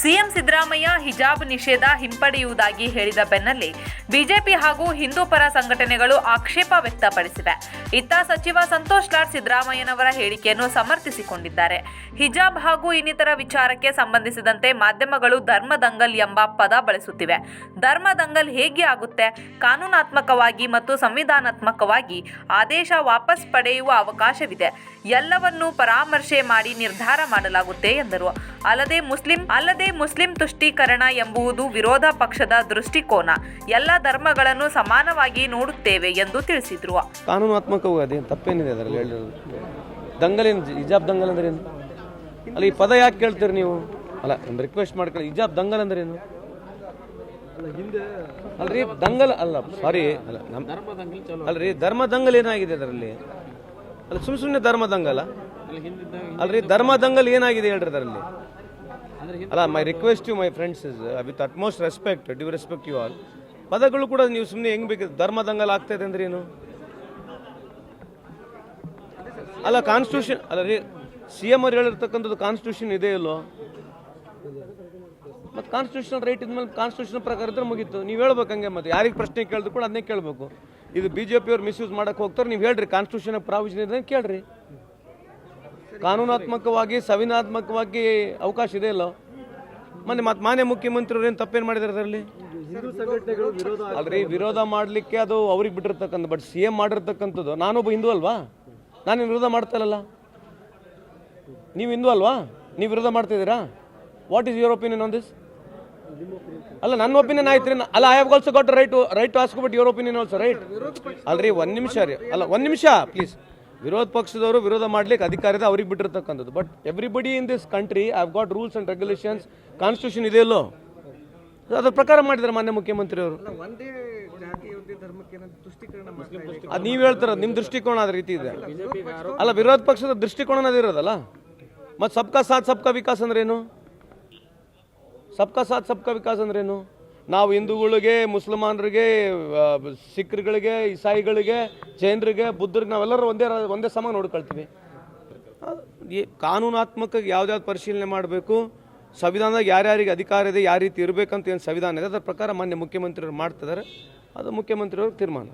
CM Siddaramaiah ಹಿಜಾಬ್ ನಿಷೇಧ ಹಿಂಪಡೆಯುವುದಾಗಿ ಹೇಳಿದ ಬೆನ್ನಲ್ಲೇ ಬಿಜೆಪಿ ಹಾಗೂ ಹಿಂದೂ ಪರ ಸಂಘಟನೆಗಳು ಆಕ್ಷೇಪ ವ್ಯಕ್ತಪಡಿಸಿವೆ. ಇತ್ತ ಸಚಿವ ಸಂತೋಷ್ ಲಾಡ್ ಸಿದ್ದರಾಮಯ್ಯನವರ ಹೇಳಿಕೆಯನ್ನು ಸಮರ್ಥಿಸಿಕೊಂಡಿದ್ದಾರೆ. ಹಿಜಾಬ್ ಹಾಗೂ ಇನ್ನಿತರ ವಿಚಾರಕ್ಕೆ ಸಂಬಂಧಿಸಿದಂತೆ ಮಾಧ್ಯಮಗಳು ಧರ್ಮ ದಂಗಲ್ ಎಂಬ ಪದ ಬಳಸುತ್ತಿವೆ. ಧರ್ಮ ದಂಗಲ್ ಹೇಗೆ ಆಗುತ್ತೆ? ಕಾನೂನಾತ್ಮಕವಾಗಿ ಮತ್ತು ಸಂವಿಧಾನಾತ್ಮಕವಾಗಿ ಆದೇಶ ವಾಪಸ್ ಪಡೆಯುವ ಅವಕಾಶವಿದೆ. ಎಲ್ಲವನ್ನೂ ಪರಾಮರ್ಶೆ ಮಾಡಿ ನಿರ್ಧಾರ ಮಾಡಲಾಗುತ್ತೆ ಎಂದರು. ಅಲ್ಲದೆ ಮುಸ್ಲಿಂ ಅಲ್ಲದೆ ಮುಸ್ಲಿಂ ತುಷ್ಟೀಕರಣ ಎಂಬುದು ವಿರೋಧ ಪಕ್ಷದ ದೃಷ್ಟಿಕೋನ. ಎಲ್ಲ ಧರ್ಮಗಳನ್ನು ಸಮಾನವಾಗಿ ನೋಡುತ್ತೇವೆ ಎಂದು ತಿಳಿಸಿದ್ರು. ಕಾನೂನಾತ್ಮಕವಾಗಿ ತಪ್ಪೇನಿದೆ ಅದರಲ್ಲಿ ಹೇಳಿರೋದು? ದಂಗಲಿನ ಹಿಜಾಬ್ ದಂಗಲ್ ಅಂದ್ರೆ ಏನು? ಅಲ್ಲ ಈ ಪದ ಯಾಕೆ ಕೇಳ್ತೀರಿ ನೀವು? ಅಲ್ಲ ಒಂದು ರಿಕ್ವೆಸ್ಟ್ ಮಾಡ್ಕೊಳ್ಳಿ. ಹಿಜಾಬ್ ದಂಗಲ್ ಅಂದ್ರೆ ಏನು? ಅಲ್ರಿ ದಂಗಲ್ ಅಲ್ಲ ಸಾರಿ ಅಲ್ಲ ನಮ್ಮ ಅಲ್ರಿ ಧರ್ಮ ದಂಗಲ್ ಏನಾಗಿದೆ ಅದರಲ್ಲಿ? ಅಲ್ಲ ಸುಮ್ ಸುಮ್ಮನೆ ಧರ್ಮ ದಂಗಲ? ಅಲ್ರಿ ಧರ್ಮ ದಂಗಲ್ ಏನಾಗಿದೆ ಹೇಳ್ರಿ ಅದರಲ್ಲಿ? ಅಲ್ಲ my request you my friends is with utmost respect due respect you all ಪದಗಳು ಕೂಡ ನೀವು ಸುಮ್ಮನೆ ಹೆಂಗೆ ಬೇಕು, ಧರ್ಮ ದಂಗಲ್ ಆಗ್ತಾ ಇದೆ ಅಂದ್ರೆ ಏನು? ಅಲ್ಲ ಕಾನ್ಸ್ಟಿಟ್ಯೂಷನ್ ಅಲ್ಲ, ರೀ ಸಿ ಎಂ ಅವ್ರು ಹೇಳಿರ್ತಕ್ಕಂಥದ್ದು ಕಾನ್ಸ್ಟಿಟ್ಯೂಷನ್ ಇದೆ ಇಲ್ಲೋ? ಮತ್ತು ಕಾನ್ಸ್ಟಿಟ್ಯೂಷನ್ ರೈಟ್ ಇದ್ಮೇಲೆ ಕಾನ್ಸ್ಟಿಟ್ಯೂಷನ್ ಪ್ರಕಾರ ಇದ್ರೆ ಮುಗೀತು. ನೀವು ಹೇಳ್ಬೇಕು ಹಂಗೆ ಮತ್ತೆ, ಯಾರಿಗೆ ಪ್ರಶ್ನೆ ಕೇಳಿದ್ರು ಕೂಡ ಅದನ್ನೇ ಕೇಳಬೇಕು. ಇದು ಬಿ ಜೆ ಪಿಯವ್ರು ಮಿಸ್ಯೂಸ್ ಮಾಡಕ್ಕೆ ಹೋಗ್ತಾರೆ, ನೀವು ಹೇಳ್ರಿ ಕಾನ್ಸ್ಟಿಟ್ಯೂಷನ್ ಪ್ರಾವಿಷನ್ ಇದೆ ಕೇಳ್ರಿ. ಕಾನೂನಾತ್ಮಕವಾಗಿ ಸವಿನಾತ್ಮಕವಾಗಿ ಅವಕಾಶ ಇದೆ ಅಲ್ಲೋ? ಮೊನ್ನೆ ಮತ್ತೆ ಮಾನ್ಯ ಮುಖ್ಯಮಂತ್ರಿಯವ್ರು ಏನು ತಪ್ಪೇನು ಮಾಡಿದ್ರು ಅದರಲ್ಲಿ? ಅಲ್ರಿ ವಿರೋಧ ಮಾಡಲಿಕ್ಕೆ ಅದು ಅವ್ರಿಗೆ ಬಿಟ್ಟಿರ್ತಕ್ಕಂಥ ಬಟ್ ಸಿ ಎಂ ಮಾಡಿರ್ತಕ್ಕಂಥದ್ದು. ನಾನೊಬ್ಬ ಹಿಂದೂ ಅಲ್ವಾ? ನಾನು ವಿರೋಧ ಮಾಡ್ತಾರಲ್ಲ ನೀವು ಹಿಂದೂ ಅಲ್ವಾ? ನೀವು ವಿರೋಧ ಮಾಡ್ತಿದ್ದೀರಾ what is your opinion on this ಅಲ್ಲ ನನ್ನ ಒಪಿನಿಯನ್ ಆಯ್ತು ರೀ. ಅಲ್ಲ I have also got right right to ask but your opinion also right ಅಲ್ರಿ ಒಂದು ನಿಮಿಷ ರೀ. ಅಲ್ಲ ಒಂದು ನಿಮಿಷ ಪ್ಲೀಸ್ ವಿರೋಧ ಪಕ್ಷದವರು ವಿರೋಧ ಮಾಡ್ಲಿಕ್ಕೆ ಅಧಿಕಾರ ಇದೆ ಅವ್ರಿಗೆ ಬಿಟ್ಟಿರ್ತಕ್ಕಂಥದ್ದು. But everybody in this country I got rules and regulations constitution ಇದೆಯಲ್ಲೋ ಅದ್ರ ಪ್ರಕಾರ ಮಾಡಿದ್ದಾರೆ ಮಾನ್ಯ ಮುಖ್ಯಮಂತ್ರಿಯವರು. ಒಂದೇ ಜಾತಿ ಒಂದೇ ಧರ್ಮಕ್ಕೆ ಏನಂತ ತುಷ್ಟೀಕರಣ ಮಾಡ್ತಾ ಅದು ನೀವು ಹೇಳ್ತಾರ ನಿಮ್ಮ ದೃಷ್ಟಿಕೋನ ಅದ ರೀತಿ ಇದೆ. ಅಲ್ಲ ವಿರೋಧ ಪಕ್ಷದ ದೃಷ್ಟಿಕೋನ ಅದು ಇರೋದಲ್ಲ? ಮತ್ತು ಸಬ್ಕಾ ಸಾಥ್ ಸಬ್ಕಾ ವಿಕಾಸ್ ಅಂದ್ರೇನು? ಸಬ್ಕಾ ಸಾಥ್ ಸಬ್ಕಾ ವಿಕಾಸ್ ಅಂದ್ರೇನು? ನಾವು ಹಿಂದೂಗಳಿಗೆ, ಮುಸಲ್ಮಾನರಿಗೆ ಸಿಖ್ರುಗಳಿಗೆ ಇಸಾಯಿಗಳಿಗೆ, ಜೈನರಿಗೆ, ಬುದ್ಧರಿಗೆ ನಾವೆಲ್ಲರೂ ಒಂದೇ ಒಂದೇ ಸಮ ನೋಡ್ಕೊಳ್ತೀವಿ. ಕಾನೂನಾತ್ಮಕ ಯಾವ್ದಾವ್ದು ಪರಿಶೀಲನೆ ಮಾಡಬೇಕು, ಸಂವಿಧಾನದಾಗ ಯಾರ್ಯಾರಿಗೆ ಅಧಿಕಾರ ಇದೆ ಯಾವ ರೀತಿ ಇರಬೇಕಂತ ಏನು ಸಂವಿಧಾನ ಇದೆ, ಅದರ ಪ್ರಕಾರ ಮಾನ್ಯ ಮುಖ್ಯಮಂತ್ರಿಯವರು ಮಾಡ್ತಿದ್ದಾರೆ. ಅದು ಮುಖ್ಯಮಂತ್ರಿಯವರು ತೀರ್ಮಾನ.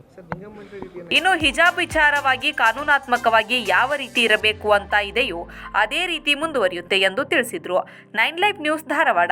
ಇನ್ನು ಹಿಜಾಬ್ ವಿಚಾರವಾಗಿ, ಕಾನೂನಾತ್ಮಕವಾಗಿ ಯಾವ ರೀತಿ ಇರಬೇಕು ಅಂತ ಇದೆಯೋ, ಅದೇ ರೀತಿ ಮುಂದುವರಿಯುತ್ತೆ ಎಂದು ತಿಳಿಸಿದ್ರು. Nine life news Dharwad.